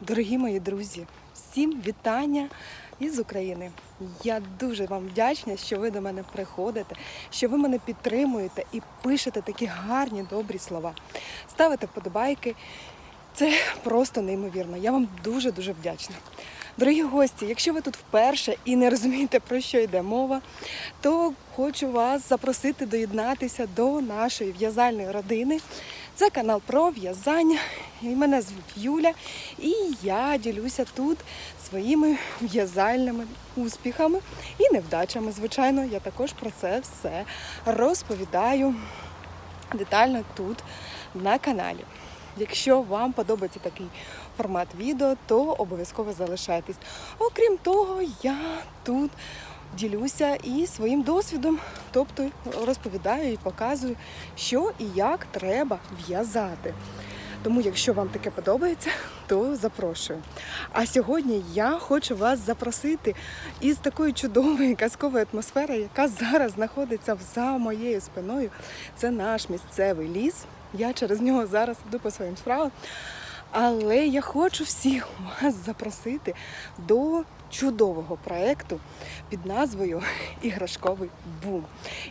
Дорогі мої друзі, всім вітання із України. Я дуже вам вдячна, що ви до мене приходите, що ви мене підтримуєте і пишете такі гарні, добрі слова. Ставите вподобайки. Це просто неймовірно. Я вам дуже дуже вдячна. Дорогі гості, якщо ви тут вперше і не розумієте, про що йде мова, то хочу вас запросити доєднатися до нашої в'язальної родини. Це канал про в'язання. І мене звуть Юля, і я ділюся тут своїми в'язальними успіхами і невдачами. Звичайно, я також про це все розповідаю детально тут на каналі. Якщо вам подобається такий формат відео, то обов'язково залишайтесь. Окрім того, я тут ділюся і своїм досвідом, тобто розповідаю і показую, що і як треба в'язати. Тому, якщо вам таке подобається, то запрошую. А сьогодні я хочу вас запросити із такої чудової казкової атмосфери, яка зараз знаходиться за моєю спиною. Це наш місцевий ліс. Я через нього зараз йду по своїм справам. Але я хочу всіх вас запросити до чудового проєкту під назвою Іграшковий бум.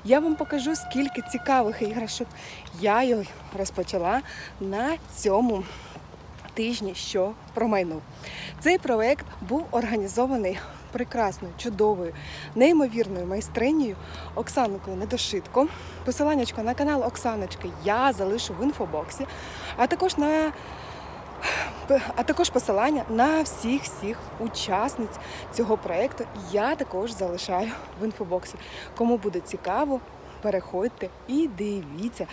Я вам покажу, скільки цікавих іграшок я його розпочала на цьому тижні, що промайнув. Цей проєкт був організований прекрасною, чудовою, неймовірною майстринею Оксанкою Недошитко. Посиланнячко на канал Оксаночки я залишу в інфобоксі, а також на а також посилання на всіх всіх учасниць цього проєкту я також залишаю в інфобоксі. Кому буде цікаво, переходьте і дивіться.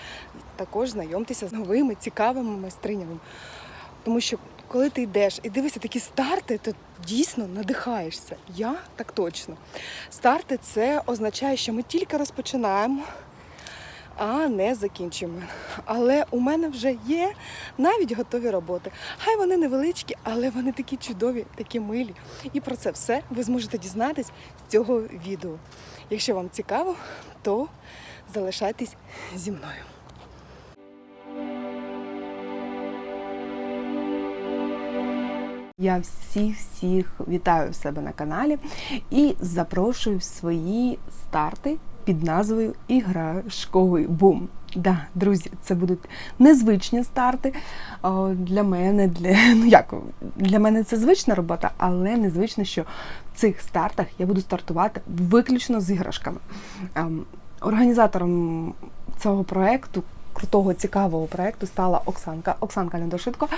Також знайомтеся з новими цікавими майстринями. Тому що коли ти йдеш і дивишся такі старти, то дійсно надихаєшся. Я так точно. Старти це означає, що ми тільки розпочинаємо а не закінчимо. Але у мене вже є навіть готові роботи. Хай вони невеличкі, але вони такі чудові, такі милі. І про це все ви зможете дізнатись з цього відео. Якщо вам цікаво, то залишайтесь зі мною. Я всіх всіх вітаю в себе на каналі і запрошую в свої старти під назвою Іграшковий бум. Да, друзі, це будуть незвичні старти для мене. Для ну як для мене це звична робота, але незвично, що в цих стартах я буду стартувати виключно з іграшками. Ем, Організатором цього проекту. Крутого цікавого проекту стала Оксанка. Оксанка Недошитко.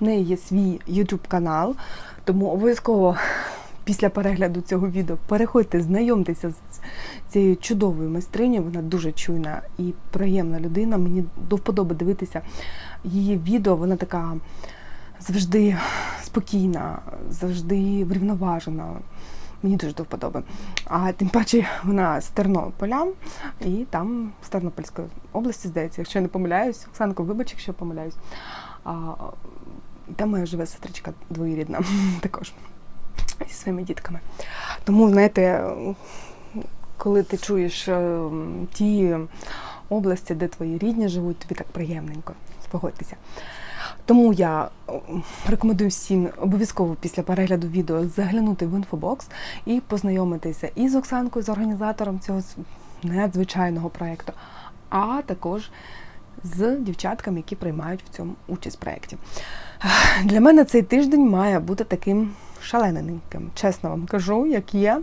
В неї є свій YouTube канал, тому обов'язково після перегляду цього відео переходьте, знайомтеся з цією чудовою майстринею. Вона дуже чуйна і приємна людина. Мені до вподоби дивитися її відео. Вона така завжди спокійна, завжди врівноважена. Мені дуже до вподоби. А тим паче вона з Тернополя і там з Тернопільської області, здається, якщо я не помиляюсь, Оксанко, вибач, якщо помиляюсь. А, і там моя живе сестричка двоюрідна також зі своїми дітками. Тому, знаєте, коли ти чуєш е, ті області, де твої рідні живуть, тобі так приємненько, спогодьтеся. Тому я рекомендую всім обов'язково після перегляду відео заглянути в інфобокс і познайомитися і з Оксанкою, з організатором цього надзвичайного проєкту, а також з дівчатками, які приймають в цьому участь в проєкті. Для мене цей тиждень має бути таким шалененьким, чесно вам кажу, як є,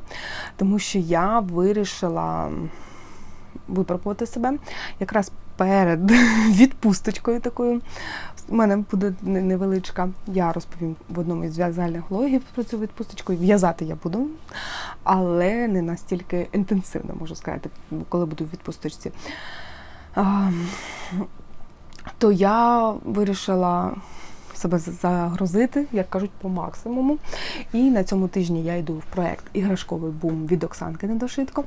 тому що я вирішила випробувати себе якраз перед відпусточкою такою. У мене буде невеличка. Я розповім в одному із в'язальних блогів про цю відпусточку. В'язати я буду, але не настільки інтенсивно, можу сказати, коли буду в відпусточці. То я вирішила себе загрузити, як кажуть, по максимуму. І на цьому тижні я йду в проект Іграшковий бум від Оксанки Недошитко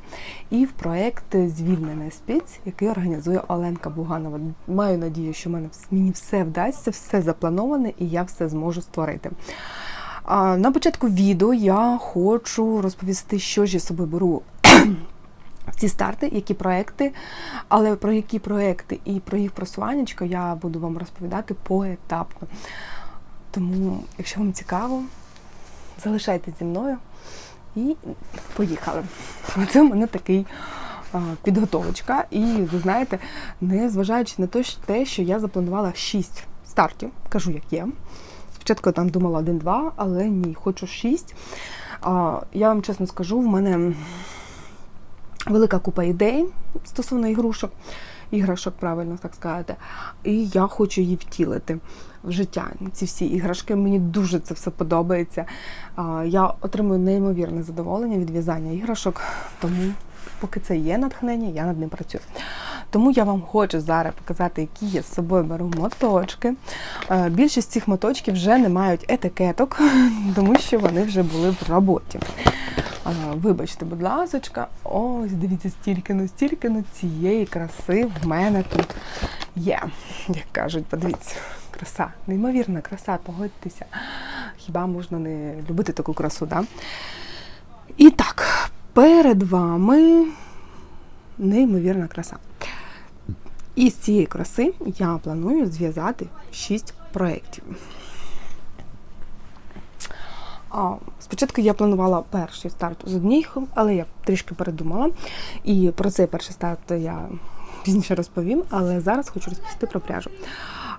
і в проект Звільнений спіць, який організує Оленка Буганова. Маю надію, що мене мені все вдасться, все заплановане і я все зможу створити. На початку відео я хочу розповісти, що ж я собі беру ці старти, які проекти, але про які проекти і про їх просуваннячко я буду вам розповідати поетапно. Тому, якщо вам цікаво, залишайтесь зі мною і поїхали. Оце в мене такий підготовочка. І ви знаєте, не зважаючи на те, що- я запланувала 6 стартів, кажу, як є. Спочатку я там думала 1-2, але ні, хочу 6. Я вам чесно скажу, в мене велика купа ідей стосовно ігрушок, іграшок, правильно так сказати. І я хочу її втілити в життя. Ці всі іграшки. Мені дуже це все подобається. Я отримую неймовірне задоволення від в'язання іграшок, тому поки це є натхнення, я над ним працюю. Тому я вам хочу зараз показати, які я з собою беру моточки. Більшість цих моточків вже не мають етикеток, тому що вони вже були в роботі. Вибачте, будь ласочка, ось дивіться, стільки ну стільки ну цієї краси в мене тут є. Як кажуть, подивіться, краса, неймовірна краса, погодьтеся. Хіба можна не любити таку красу, да? І так, перед вами неймовірна краса. І з цієї краси я планую зв'язати 6 проєктів. А, Спочатку я планувала перший старт з одних, але я трішки передумала. І про цей перший старт я пізніше розповім, але зараз хочу розповісти про пряжу.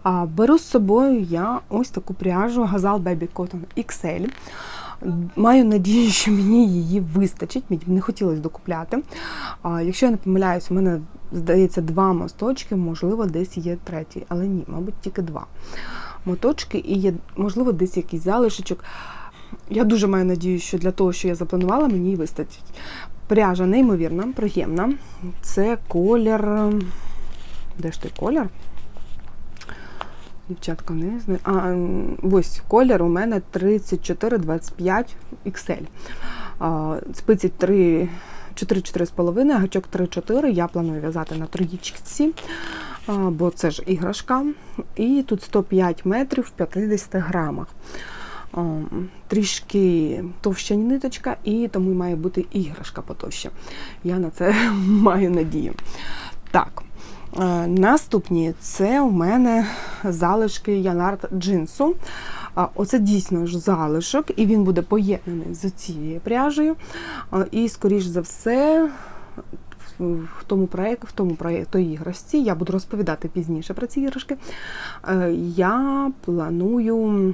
А, Беру з собою я ось таку пряжу Gazal Baby Cotton XL. Маю надію, що мені її вистачить. Мені не хотілося докупляти. А, Якщо я не помиляюсь, у мене здається два мосточки, можливо, десь є третій, але ні, мабуть, тільки два моточки і є, можливо, десь якийсь залишечок. Я дуже маю надію, що для того, що я запланувала, мені її вистачить. Пряжа неймовірна, приємна. Це колір. Де ж той колір? Дівчатка, не знаю. А, ось колір у мене 34-25 XL. А, Спиці 3, 4-4,5, гачок 3-4. Я планую в'язати на троїчці, бо це ж іграшка. І тут 105 метрів в 50 грамах. А, Трішки товща ниточка, і тому має бути іграшка потовща. Я на це маю надію. Так. Е, Наступні це у мене залишки Янард джинсу. Оце дійсно ж залишок, і він буде поєднаний з цією пряжею. І, скоріш за все, в тому проєкті, в тому проєкті той іграшці, я буду розповідати пізніше про ці іграшки. Е, Я планую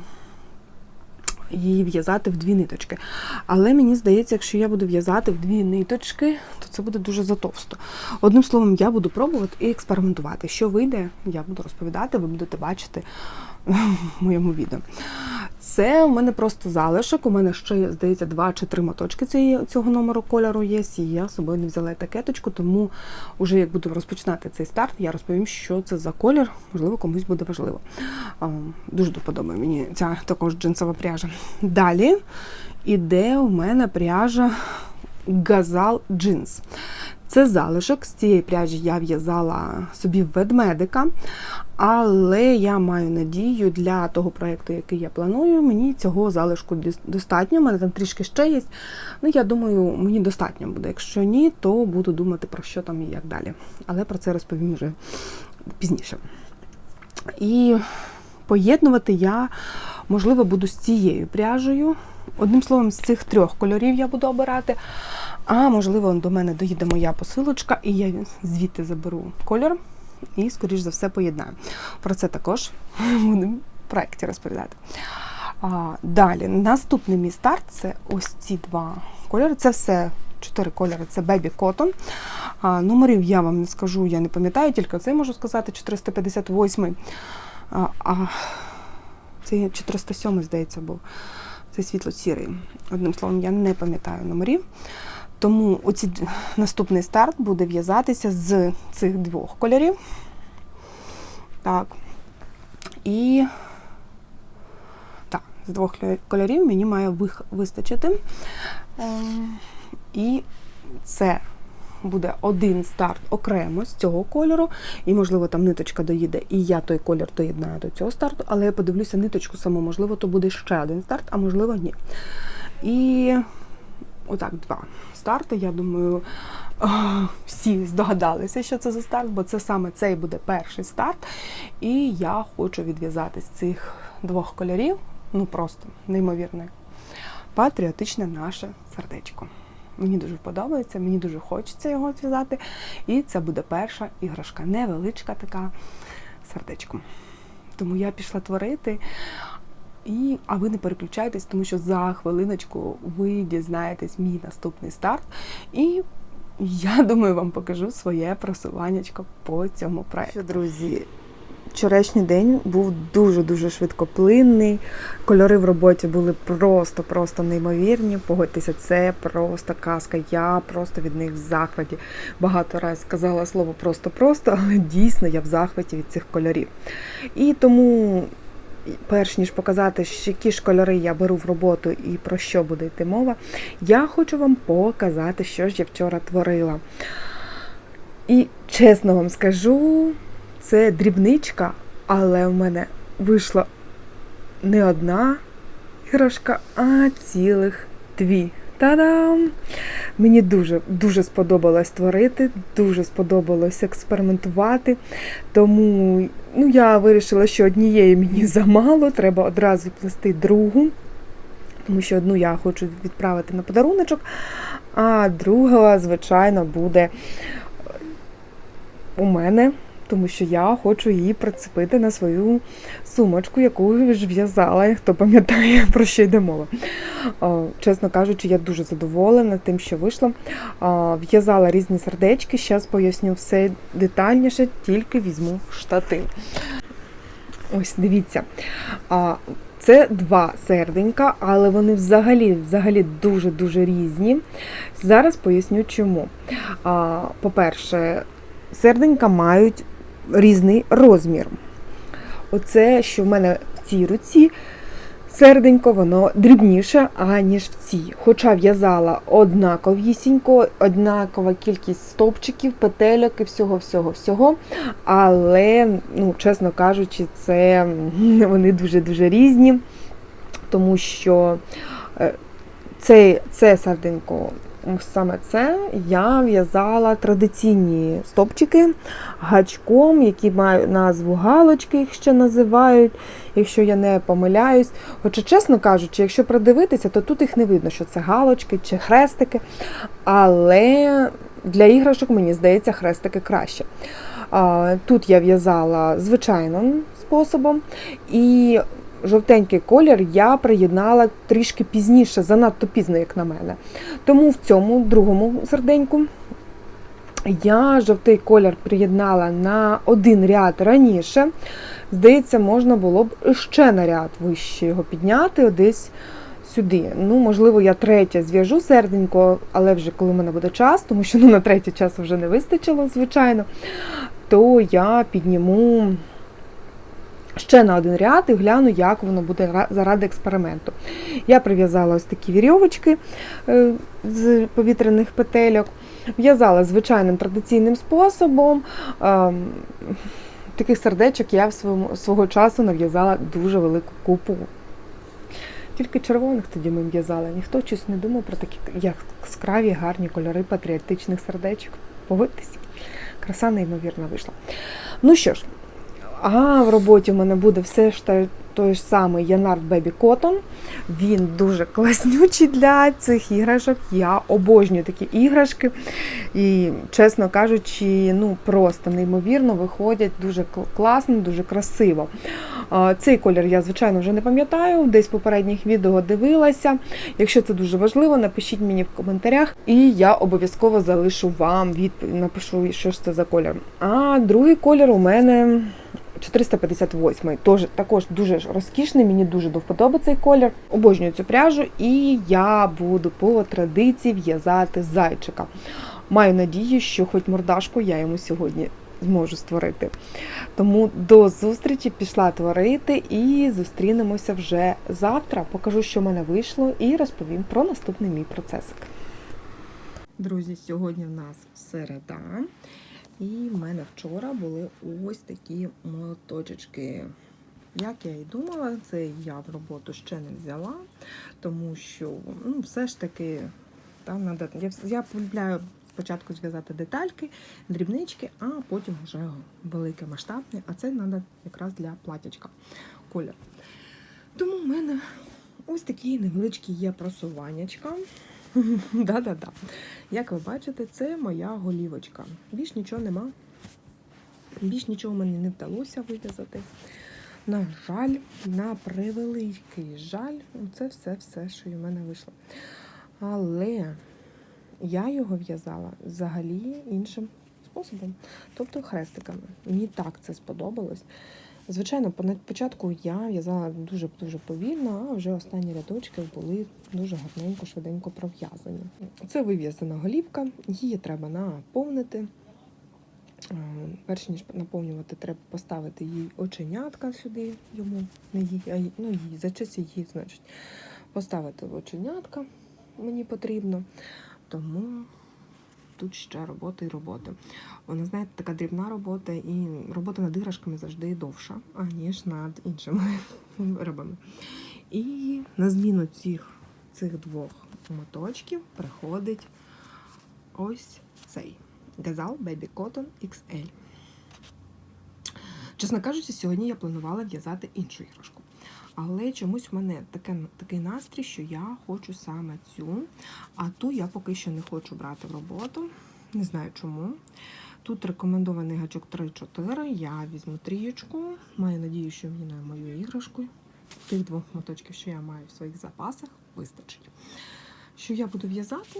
її в'язати в дві ниточки. Але мені здається, якщо я буду в'язати в дві ниточки, то це буде дуже затовсто. Одним словом, я буду пробувати і експериментувати. Що вийде, я буду розповідати, ви будете бачити в моєму відео. Це у мене просто залишок. У мене ще, здається, два чи три моточки цього номеру кольору є. І я з собою не взяла етикеточку, тому вже як буду розпочинати цей старт, я розповім, що це за колір, можливо, комусь буде важливо. Дуже доподобає мені ця також джинсова пряжа. Далі іде у мене пряжа Газал джинс. Це залишок. З цієї пряжі я в'язала собі ведмедика, але я маю надію для того проєкту, який я планую, мені цього залишку достатньо. У мене там трішки ще є. Ну, я думаю, мені достатньо буде. Якщо ні, то буду думати про що там і як далі. Але про це розповім вже пізніше. І поєднувати я, можливо, буду з цією пряжею. Одним словом, з цих трьох кольорів я буду обирати. А можливо, до мене доїде моя посилочка, і я звідти заберу кольор і, скоріш за все, поєднаю. Про це також будемо в проєкті розповідати. А, далі, наступний мій старт це ось ці два кольори. Це все чотири кольори. Це Baby Cotton. А, номерів я вам не скажу, я не пам'ятаю, тільки це можу сказати 458. А, а це 407, здається, був. Це світло-сірий. Одним словом, я не пам'ятаю номерів. Тому оці, наступний старт буде в'язатися з цих двох кольорів. Так. І так, з двох кольорів мені має вистачити. Ем, І це буде один старт окремо з цього кольору, і, можливо, там ниточка доїде, і я той колір доєднаю до цього старту, але я подивлюся ниточку саму, можливо, то буде ще один старт, а можливо, ні. І отак, два старти. Я думаю, всі здогадалися, що це за старт, бо це саме цей буде перший старт. І я хочу відв'язати з цих двох кольорів ну просто неймовірне, патріотичне наше сердечко. Мені дуже подобається, мені дуже хочеться його зв'язати. І це буде перша іграшка, невеличка така сердечко. Тому я пішла творити. І, а ви не переключайтесь, тому що за хвилиночку ви дізнаєтесь мій наступний старт. І я думаю, вам покажу своє просуваннячко по цьому проєкту. Друзі, вчорашній день був дуже-дуже швидкоплинний. Кольори в роботі були просто-просто неймовірні. Погодьтеся, це просто казка. Я просто від них в захваті. Багато разів сказала слово просто-просто, але дійсно я в захваті від цих кольорів. І тому перш ніж показати, які ж кольори я беру в роботу і про що буде йти мова, я хочу вам показати, що ж я вчора творила. І чесно вам скажу, це дрібничка, але в мене вийшла не одна іграшка, а цілих дві. Та-дам! Мені дуже дуже сподобалось творити, дуже сподобалось експериментувати. Тому ну, я вирішила, що однієї мені замало, треба одразу плести другу. Тому що одну я хочу відправити на подаруночок, а друга, звичайно, буде у мене, тому що я хочу її прицепити на свою сумочку, яку ж в'язала, хто пам'ятає, про що йде мова. Чесно кажучи, я дуже задоволена тим, що вийшло. В'язала різні сердечки, зараз поясню все детальніше, тільки візьму штатив. Ось, дивіться. Це два серденька, але вони взагалі взагалі дуже-дуже різні. Зараз поясню чому. По-перше, серденька мають різний розмір. Оце, що в мене в цій руці серденько, воно дрібніше, аніж в цій. Хоча в'язала однаковісінько, однакова кількість стовпчиків, петельок і всього-всього-всього. Але, ну, чесно кажучи, це вони дуже-дуже різні, тому що е, це, це серденько Саме це я в'язала традиційні стопчики гачком, які мають назву галочки, їх ще називають, якщо я не помиляюсь. Хоча, чесно кажучи, якщо придивитися, то тут їх не видно, що це галочки чи хрестики. Але для іграшок, мені здається, хрестики краще. Тут я в'язала звичайним способом. І жовтенький колір я приєднала трішки пізніше, занадто пізно, як на мене. Тому в цьому другому серденьку я жовтий колір приєднала на один ряд раніше. Здається, можна було б ще на ряд вище його підняти, десь сюди. Ну, Можливо, я третє зв'яжу серденько, але вже коли в мене буде час, тому що ну, на третє часу вже не вистачило, звичайно, то я підніму ще на один ряд і гляну, як воно буде заради експерименту. Я прив'язала ось такі вірьовочки е, з повітряних петельок, в'язала звичайним традиційним способом. Ем, таких сердечок я в своєму, свого часу нав'язала дуже велику купу. Тільки червоних тоді ми в'язали. Ніхто щось не думав про такі яскраві, гарні кольори патріотичних сердечок. Погодьтесь, краса неймовірна вийшла. Ну що ж, а в роботі в мене буде все ж той ж самий Янард Baby Cotton. Він дуже класнючий для цих іграшок. Я обожнюю такі іграшки. І, чесно кажучи, ну просто неймовірно виходять дуже класно, дуже красиво. Цей колір я, звичайно, вже не пам'ятаю, десь в попередніх відео дивилася. Якщо це дуже важливо, напишіть мені в коментарях, і я обов'язково залишу вам відповідь, напишу, що ж це за колір. А другий колір у мене. 458 Тож, також дуже розкішний, мені дуже до вподоби цей колір. Обожнюю цю пряжу, і я буду по традиції в'язати зайчика. Маю надію, що хоч мордашку я йому сьогодні зможу створити. Тому до зустрічі пішла творити і зустрінемося вже завтра. Покажу, що в мене вийшло, і розповім про наступний мій процесик. Друзі, сьогодні в нас середа. І в мене вчора були ось такі моточечки. Як я і думала, це я в роботу ще не взяла, тому що ну, все ж таки там надо, я я полюбляю спочатку зв'язати детальки, дрібнички, а потім вже велике масштабне, а це треба якраз для платячка колір. Тому в мене ось такі невеличкі є просуваннячка. Да-да-да. Як ви бачите, це моя голівочка. Більш нічого нема. Більш нічого мені не вдалося вив'язати. На жаль, на превеликий жаль, це все-все, що в мене вийшло. Але я його в'язала взагалі іншим способом, тобто хрестиками. Мені так це сподобалось. Звичайно, на початку я в'язала дуже-дуже повільно, а вже останні рядочки були дуже гарненько, швиденько пров'язані. Це вив'язана голівка, її треба наповнити. Е, Перш ніж наповнювати, треба поставити їй оченятка сюди, йому, не їй, а ну, їй, за честь її, значить. Поставити оченятка мені потрібно. Тому тут ще роботи і роботи. Вона, знаєте, така дрібна робота, і робота над іграшками завжди довша, аніж над іншими виробами. І на зміну цих, цих двох моточків приходить ось цей Gazal Baby Cotton XL. Чесно кажучи, сьогодні я планувала в'язати іншу іграшку. Але чомусь в мене таке, такий настрій, що я хочу саме цю, а ту я поки що не хочу брати в роботу. Не знаю чому. Тут рекомендований гачок 3-4. Я візьму трієчку. Маю надію, що мені на мою іграшку тих двох моточків, що я маю в своїх запасах, вистачить. Що я буду в'язати,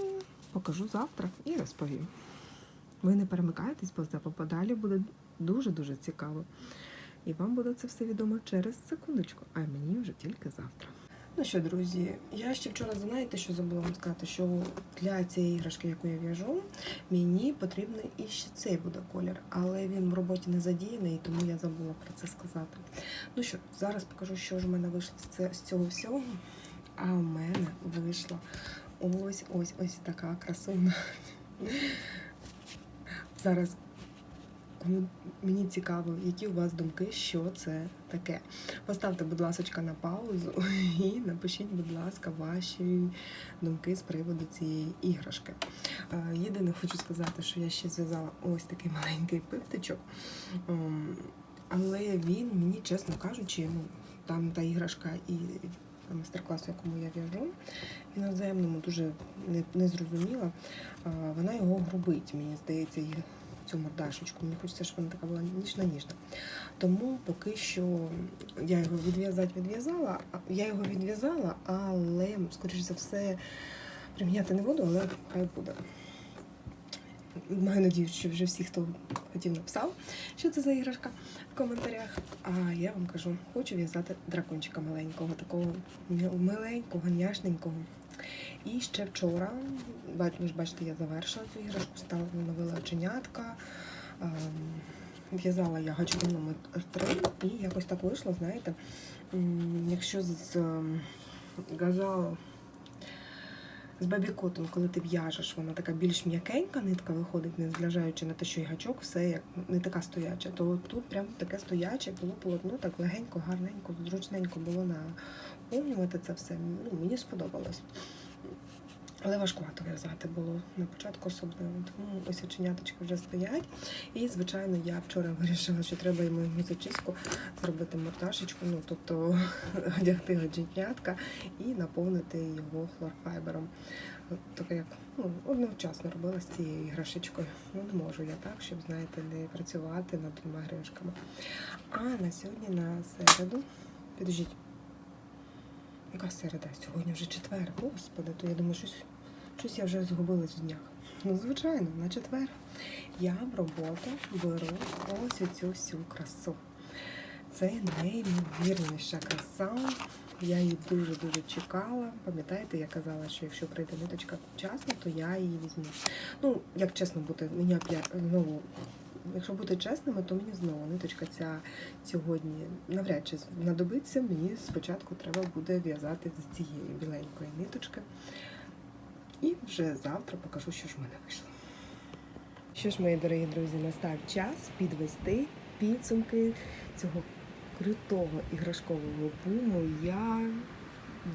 покажу завтра і розповім. Ви не перемикайтесь, бо за подалі буде дуже-дуже цікаво. І вам буде це все відомо через секундочку, а мені вже тільки завтра. Ну що, друзі, я ще вчора знаєте, що забула вам сказати, що для цієї іграшки, яку я в'яжу, мені потрібний і ще цей буде колір, але він в роботі не задіяний, тому я забула про це сказати. Ну що, зараз покажу, що ж в мене вийшло з цього всього. А в мене вийшла ось ось ось така красуна. Зараз кому- мені цікаво, які у вас думки, що це таке. Поставте, будь ласка, на паузу і напишіть, будь ласка, ваші думки з приводу цієї іграшки. Е, Єдине, хочу сказати, що я ще зв'язала ось такий маленький пиптичок. Ем, Але він мені, чесно кажучи, ну, там та іграшка і майстер-клас, якому я в'яжу, іноземному дуже не, не зрозуміла. Вона його грубить, мені здається, цю мордашечку. Мені хочеться, щоб вона така була ніжна-ніжна. Тому поки що я його відв'язати відв'язала. Я його відв'язала, але, скоріш за все, приміняти не буду, але хай буде. Маю надію, що вже всі, хто хотів, написав, що це за іграшка в коментарях. А я вам кажу, хочу в'язати дракончика маленького, такого миленького, няшненького. І ще вчора, ж бачите, я завершила цю іграшку, стала новила оченятка. ем, В'язала я гачком номер 3 і якось так вийшло, знаєте, якщо з ем, газалу з бабікотом, коли ти в'яжеш, вона така більш м'якенька, нитка виходить, не зважаючи на те, що і гачок, все як не така стояча. То тут прям таке стояче було полотно, так легенько, гарненько, зручненько було наповнювати це все. Ну, мені сподобалось. Але важкувато в'язати було на початку особливо. Тому ось оченяточки вже стоять. І, звичайно, я вчора вирішила, що треба йому зачіску зробити мордашечку, ну тобто одягти гаджетнятка і наповнити його хлорфайбером. От Таке як ну, одночасно робила з цією іграшечкою. Ну не можу я так, щоб знаєте, не працювати над двома гришками. А на сьогодні на середу. Підождіть. Яка середа? Сьогодні вже четвер. Господи, то я думаю, щось, щось я вже згубилась в днях. Ну, звичайно, на четвер я в роботу беру ось цю всю красу. Це неймовірніша краса. Я її дуже-дуже чекала. Пам'ятаєте, я казала, що якщо прийде ниточка вчасно, то я її візьму. Ну, як чесно бути, опять знову. Якщо бути чесними, то мені знову ниточка ця сьогодні навряд чи знадобиться. Мені спочатку треба буде в'язати з цієї біленької ниточки. І вже завтра покажу, що ж в мене вийшло. Що ж, мої дорогі друзі, настав час підвести підсумки цього крутого іграшкового буму. Я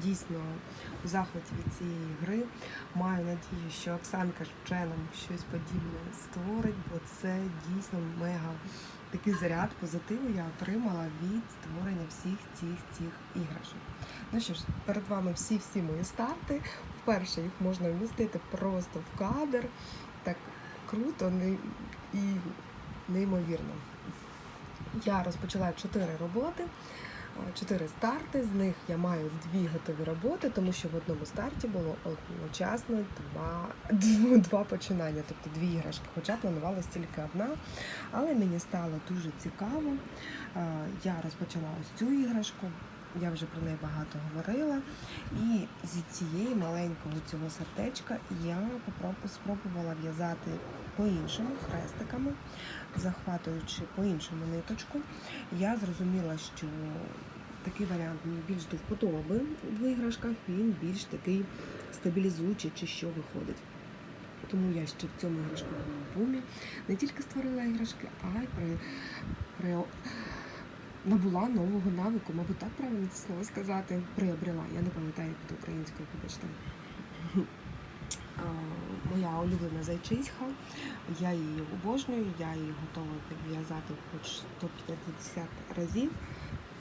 дійсно в захваті від цієї гри. Маю надію, що Оксанка ще нам щось подібне створить, бо це дійсно мега такий заряд позитиву я отримала від створення всіх цих цих іграшок. Ну що ж, перед вами всі-всі мої старти. Вперше їх можна вмістити просто в кадр. Так круто і неймовірно. Я розпочала чотири роботи, чотири старти. З них я маю дві готові роботи, тому що в одному старті було одночасно два, два починання, тобто дві іграшки. Хоча планувалася тільки одна. Але мені стало дуже цікаво. Е, Я розпочала ось цю іграшку. Я вже про неї багато говорила. І зі цієї маленького цього сердечка я спробувала в'язати по-іншому, хрестиками, захватуючи по-іншому ниточку. Я зрозуміла, що такий варіант мені більш до вподоби в іграшках, він більш такий стабілізуючий, чи що виходить. Тому я ще в цьому іграшковому бумі не тільки створила іграшки, а й при, при набула нового навику, мабуть, так правильно це слово сказати, приобрела. Я не пам'ятаю, буде українською, вибачте. Моя улюблена зайчиська, я її обожнюю, я її готова підв'язати хоч 150 разів.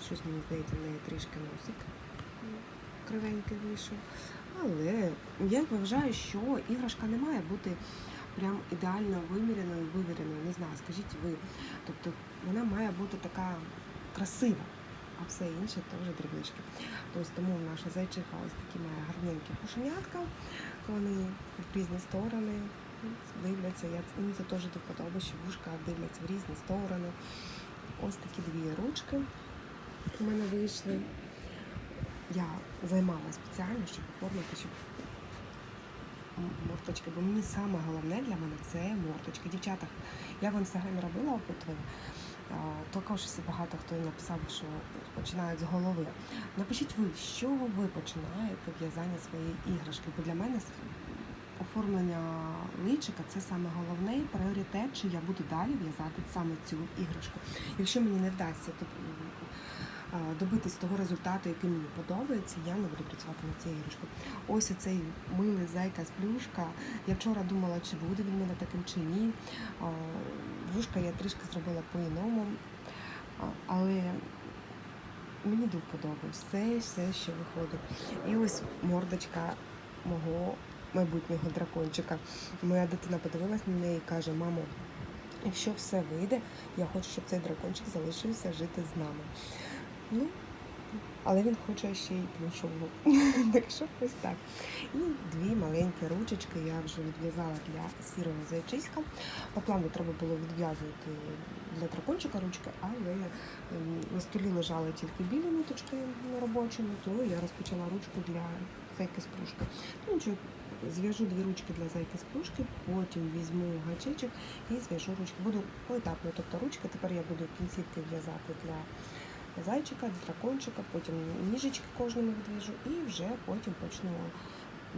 Щось мені здається, в неї трішки носик кривенький вийшов. Але я вважаю, що іграшка не має бути прям ідеально виміряною, вивіреною. Не знаю, скажіть ви. Тобто вона має бути така красива, а все інше теж дрібнички. Тобто тому наша зайчиха ось такі має гарненькі пушенятка. Вони в різні сторони дивляться. Я, мені це теж до вподоби, що вушка дивляться в різні сторони. Ось такі дві ручки у мене вийшли. Я займалася спеціально, щоб оформити, щоб м- мордочки, бо мені саме головне для мене це мордочка. Дівчата, я в інстаграмі робила опитування, також багато хто написав, що починають з голови. Напишіть ви, чого ви починаєте в'язання своєї іграшки, бо для мене оформлення личика це саме головний пріоритет, чи я буду далі в'язати саме цю іграшку. Якщо мені не вдасться то, добитись того результату, який мені подобається, я не буду працювати над цією іграшкою. Ось оцей милий зайка з плюшка. Я вчора думала, чи буде він мене таким чи ні. Вушка я трішки зробила по-іному, але мені до вподоби все, все, що виходить. І ось мордочка мого майбутнього дракончика. Моя дитина подивилась на неї і каже: мамо, якщо все вийде, я хочу, щоб цей дракончик залишився жити з нами. Ну, але він хоче ще й плюшову. так що ось так. І дві маленькі ручечки я вже відв'язала для сірого зайчиська. По плану треба було відв'язувати для дракончика ручки, але ем, на столі лежали тільки білі ниточки на робочому, то я розпочала ручку для зайки з плюшки. Ну зв'яжу дві ручки для зайки з плюшки, потім візьму гачечок і зв'яжу ручки. Буду поетапно, тобто ручки тепер я буду кінцівки в'язати для зайчика, дракончика, потім ніжечки кожному відв'яжу і вже потім почну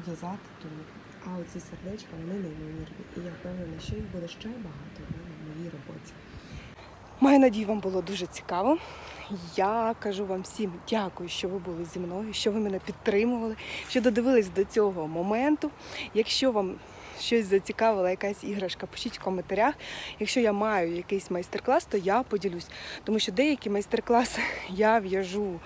в'язати тулуб. А оці сердечка вони неймовірні. І я впевнена, що їх буде ще багато в моїй роботі. Маю надію, вам було дуже цікаво. Я кажу вам всім дякую, що ви були зі мною, що ви мене підтримували, що додивились до цього моменту. Якщо вам щось зацікавила, якась іграшка, пишіть в коментарях. Якщо я маю якийсь майстер-клас, то я поділюсь. Тому що деякі майстер-класи я в'яжу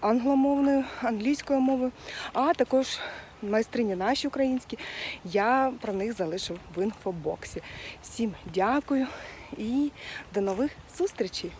англомовною, англійською мовою, а також майстрині наші українські. Я про них залишу в інфобоксі. Всім дякую і до нових зустрічей!